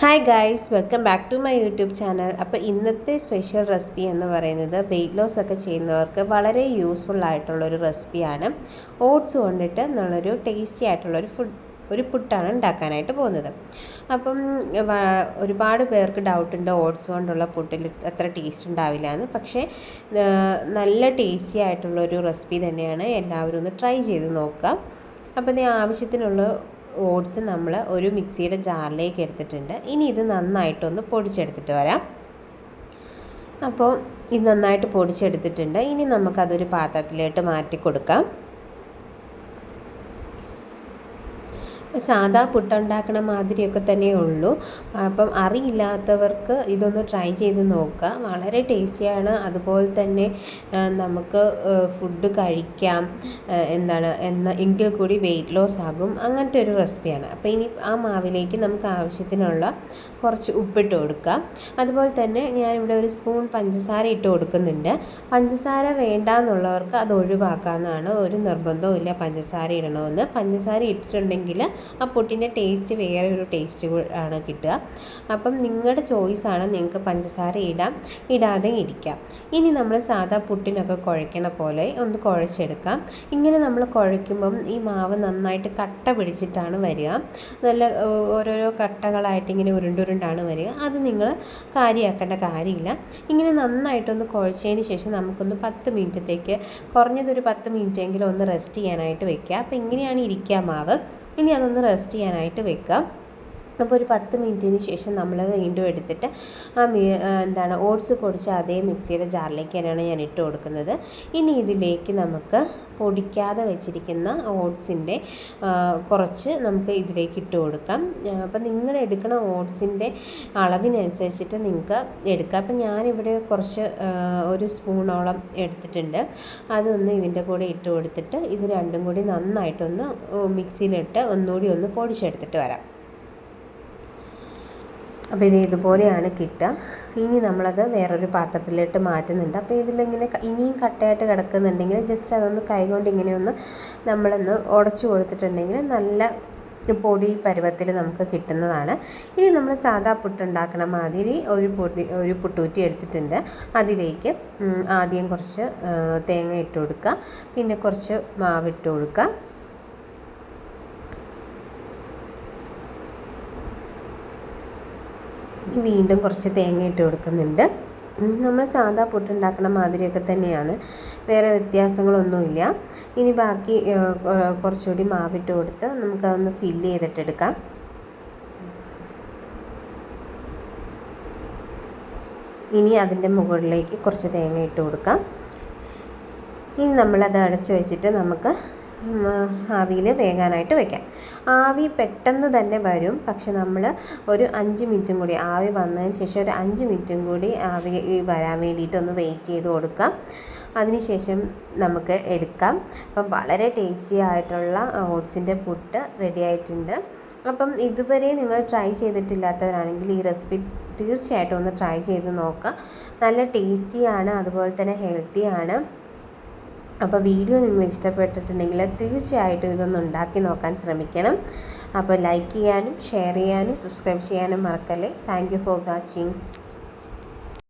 Hi guys welcome back to my YouTube channel അപ്പോൾ ഇന്നത്തെ special recipe എന്ന് പറയുന്നത് വെയിറ്റ് ലോസ് ഒക്കെ ചെയ്യുന്നവർക്ക് വളരെ യൂസ്ഫുൾ ആയിട്ടുള്ളൊരു റെസിപ്പിയാണ് ഓട്സ് കൊണ്ടിട്ട് നല്ലൊരു ടേസ്റ്റി ആയിട്ടുള്ളൊരു ഫുഡ് ഒരു പുട്ടാണ് ഉണ്ടാക്കാനായിട്ട് പോകുന്നത്. അപ്പം ഒരുപാട് പേർക്ക് ഡൗട്ടുണ്ട് ഓട്സ് കൊണ്ടുള്ള പുട്ടിൽ അത്ര ടേസ്റ്റ് ഉണ്ടാവില്ല എന്ന്. പക്ഷേ നല്ല ടേസ്റ്റി ആയിട്ടുള്ളൊരു റെസിപ്പി തന്നെയാണ് എല്ലാവരും ഒന്ന് ട്രൈ ചെയ്ത് നോക്കുക. അപ്പോൾ നീ ആവശ്യത്തിനുള്ള ഓട്സ് നമ്മൾ ഒരു മിക്സിയുടെ ജാറിലേക്ക് എടുത്തിട്ടുണ്ട്. ഇനി ഇത് നന്നായിട്ടൊന്ന് പൊടിച്ചെടുത്തിട്ട് വരാം. അപ്പോൾ ഇത് നന്നായിട്ട് പൊടിച്ചെടുത്തിട്ടുണ്ട്. ഇനി നമുക്കതൊരു പാത്രത്തിലോട്ട് മാറ്റി കൊടുക്കാം സാധാ പുട്ടുണ്ടാക്കണ മാതിരിയൊക്കെ തന്നെ ഉള്ളൂ. അപ്പം അറിയില്ലാത്തവർക്ക് ഇതൊന്ന് ട്രൈ ചെയ്ത് നോക്കുക. വളരെ ടേസ്റ്റിയാണ്. അതുപോലെ തന്നെ നമുക്ക് ഫുഡ് കഴിക്കാം. എന്താണ് എന്ന എങ്കിൽ കൂടി വെയിറ്റ് ലോസ് ആകും. അങ്ങനത്തെ ഒരു റെസിപ്പിയാണ് അപ്പോൾ ഇനി ആ മാവിലേക്ക് നമുക്ക് ആവശ്യത്തിനുള്ള കുറച്ച് ഉപ്പിട്ട് കൊടുക്കാം അതുപോലെ തന്നെ ഞാനിവിടെ ഒരു സ്പൂൺ പഞ്ചസാര ഇട്ട് കൊടുക്കുന്നുണ്ട്. പഞ്ചസാര വേണ്ട എന്നുള്ളവർക്ക് അത് ഒഴിവാക്കാമെന്നാണ് ഒരു നിർബന്ധവും ഇല്ല പഞ്ചസാര ഇടണമെന്ന്. പഞ്ചസാര ഇട്ടിട്ടുണ്ടെങ്കിൽ ആ പുട്ടിന്റെ ടേസ്റ്റ് വേറെ ഒരു ടേസ്റ്റ് ആണ് കിട്ടുക. അപ്പം നിങ്ങളുടെ ചോയ്സാണ് നിങ്ങൾക്ക് പഞ്ചസാര ഇടാം. ഇടാതെ ഇരിക്കാം. ഇനി നമ്മൾ സാധാ പുട്ടിനൊക്കെ കുഴക്കണ പോലെ ഒന്ന് കുഴച്ചെടുക്കാം. ഇങ്ങനെ നമ്മൾ കുഴയ്ക്കുമ്പം ഈ മാവ് നന്നായിട്ട് കട്ട പിടിച്ചിട്ടാണ് വരിക. നല്ല ഓരോരോ കട്ടകളായിട്ട് ഇങ്ങനെ ഉരുണ്ടുരുണ്ടാണ് വരിക. അത് നിങ്ങൾ കാര്യമാക്കേണ്ട കാര്യമില്ല. ഇങ്ങനെ നന്നായിട്ടൊന്ന് കുഴച്ചതിന് ശേഷം നമുക്കൊന്ന് പത്ത് മിനിറ്റത്തേക്ക് കുറഞ്ഞതൊരു പത്ത് മിനിറ്റെങ്കിലും ഒന്ന് റെസ്റ്റ് ചെയ്യാനായിട്ട് വയ്ക്കുക അപ്പോൾ ഇങ്ങനെയാണ് ഇരിക്കുക മാവ്. ഇനി അതൊന്ന് റെസ്റ്റ് ചെയ്യാനായിട്ട് വെക്കാം. അപ്പോൾ ഒരു പത്ത് മിനിറ്റിന് ശേഷം നമ്മൾ വീണ്ടും എടുത്തിട്ട് ആ മീ എന്താണ് ഓട്സ് പൊടിച്ച് അതേ മിക്സിയുടെ ജാറിലേക്ക് തന്നെയാണ് ഞാൻ ഇട്ട് കൊടുക്കുന്നത്. ഇനി ഇതിലേക്ക് നമുക്ക് പൊടിക്കാതെ വെച്ചിരിക്കുന്ന ഓട്സിന്റെ കുറച്ച് നമുക്ക് ഇതിലേക്ക് ഇട്ട് കൊടുക്കാം. അപ്പം നിങ്ങൾ എടുക്കുന്ന ഓട്സിന്റെ അളവിനനുസരിച്ചിട്ട് നിങ്ങൾക്ക് എടുക്കാം. അപ്പം ഞാനിവിടെ കുറച്ച് ഒരു സ്പൂണോളം എടുത്തിട്ടുണ്ട്. അതൊന്ന് ഇതിന്റെ കൂടെ ഇട്ട് കൊടുത്തിട്ട് ഇത് രണ്ടും കൂടി നന്നായിട്ടൊന്ന് മിക്സിയിലിട്ട് ഒന്നുകൂടി ഒന്ന് പൊടിച്ചെടുത്തിട്ട് വരാം. അപ്പോൾ ഇത് ഇതുപോലെയാണ് കിട്ടുക. ഇനി നമ്മളത് വേറൊരു പാത്രത്തിലോട്ട് മാറ്റുന്നുണ്ട്. അപ്പോൾ ഇതിലിങ്ങനെ ഇനിയും കട്ടയായിട്ട് കിടക്കുന്നുണ്ടെങ്കിൽ ജസ്റ്റ് അതൊന്ന് കൈകൊണ്ട് ഇങ്ങനെ ഒന്ന് നമ്മളൊന്ന് ഉടച്ചു കൊടുത്തിട്ടുണ്ടെങ്കിൽ നല്ല പൊടി പരുവത്തിൽ നമുക്ക് കിട്ടുന്നതാണ്. ഇനി നമ്മൾ സാധാ പുട്ടുണ്ടാക്കണ മാതിരി ഒരു പൊടി ഒരു പുട്ടൂറ്റി എടുത്തിട്ടുണ്ട്. അതിലേക്ക് ആദ്യം കുറച്ച് തേങ്ങ ഇട്ട് കൊടുക്കുക. പിന്നെ കുറച്ച് മാവിട്ട് കൊടുക്കുക ഇനി വീണ്ടും കുറച്ച് തേങ്ങ ഇട്ട് കൊടുക്കുന്നുണ്ട്. നമ്മൾ സാധാ പുട്ടുണ്ടാക്കുന്ന മാതിരിയൊക്കെ തന്നെയാണ്. വേറെ വ്യത്യാസങ്ങളൊന്നുമില്ല. ഇനി ബാക്കി കുറച്ചുകൂടി മാവിട്ട് കൊടുത്ത് നമുക്കതൊന്ന് ഫില്ല് ചെയ്തിട്ടെടുക്കാം. ഇനി അതിന്റെ മുകളിലേക്ക് കുറച്ച് തേങ്ങ ഇട്ട് കൊടുക്കാം. ഇനി നമ്മളത് അടച്ചു വെച്ചിട്ട് നമുക്ക് ആവിയിൽ വേകാനായിട്ട് വെക്കാം. ആവി പെട്ടെന്ന് തന്നെ വരും. പക്ഷെ നമ്മൾ ഒരു അഞ്ച് മിനിറ്റും കൂടി ആവി വന്നതിന് ശേഷം ഒരു അഞ്ച് മിനിറ്റും കൂടി ആവി വരാൻ വേണ്ടിയിട്ടൊന്ന് വെയിറ്റ് ചെയ്ത് കൊടുക്കാം. അതിനുശേഷം നമുക്ക് എടുക്കാം. അപ്പം വളരെ ടേസ്റ്റി ആയിട്ടുള്ള ഓട്സിന്റെ പുട്ട് റെഡി ആയിട്ടുണ്ട്. അപ്പം ഇതുവരെ നിങ്ങൾ ട്രൈ ചെയ്തിട്ടില്ലാത്തവരാണെങ്കിൽ ഈ റെസിപ്പി തീർച്ചയായിട്ടും ഒന്ന് ട്രൈ ചെയ്ത് നോക്കുക. നല്ല ടേസ്റ്റിയാണ് അതുപോലെ തന്നെ ഹെൽത്തിയാണ് അപ്പോൾ വീഡിയോ നിങ്ങൾ ഇഷ്ടപ്പെട്ടിട്ടുണ്ടെങ്കിൽ തീർച്ചയായിട്ടും ഇതൊന്ന് ഉണ്ടാക്കി നോക്കാൻ ശ്രമിക്കണം. അപ്പോൾ ലൈക്ക് ചെയ്യാനും ഷെയർ ചെയ്യാനും സബ്സ്ക്രൈബ് ചെയ്യാനും മറക്കല്ലേ. Thank for watching.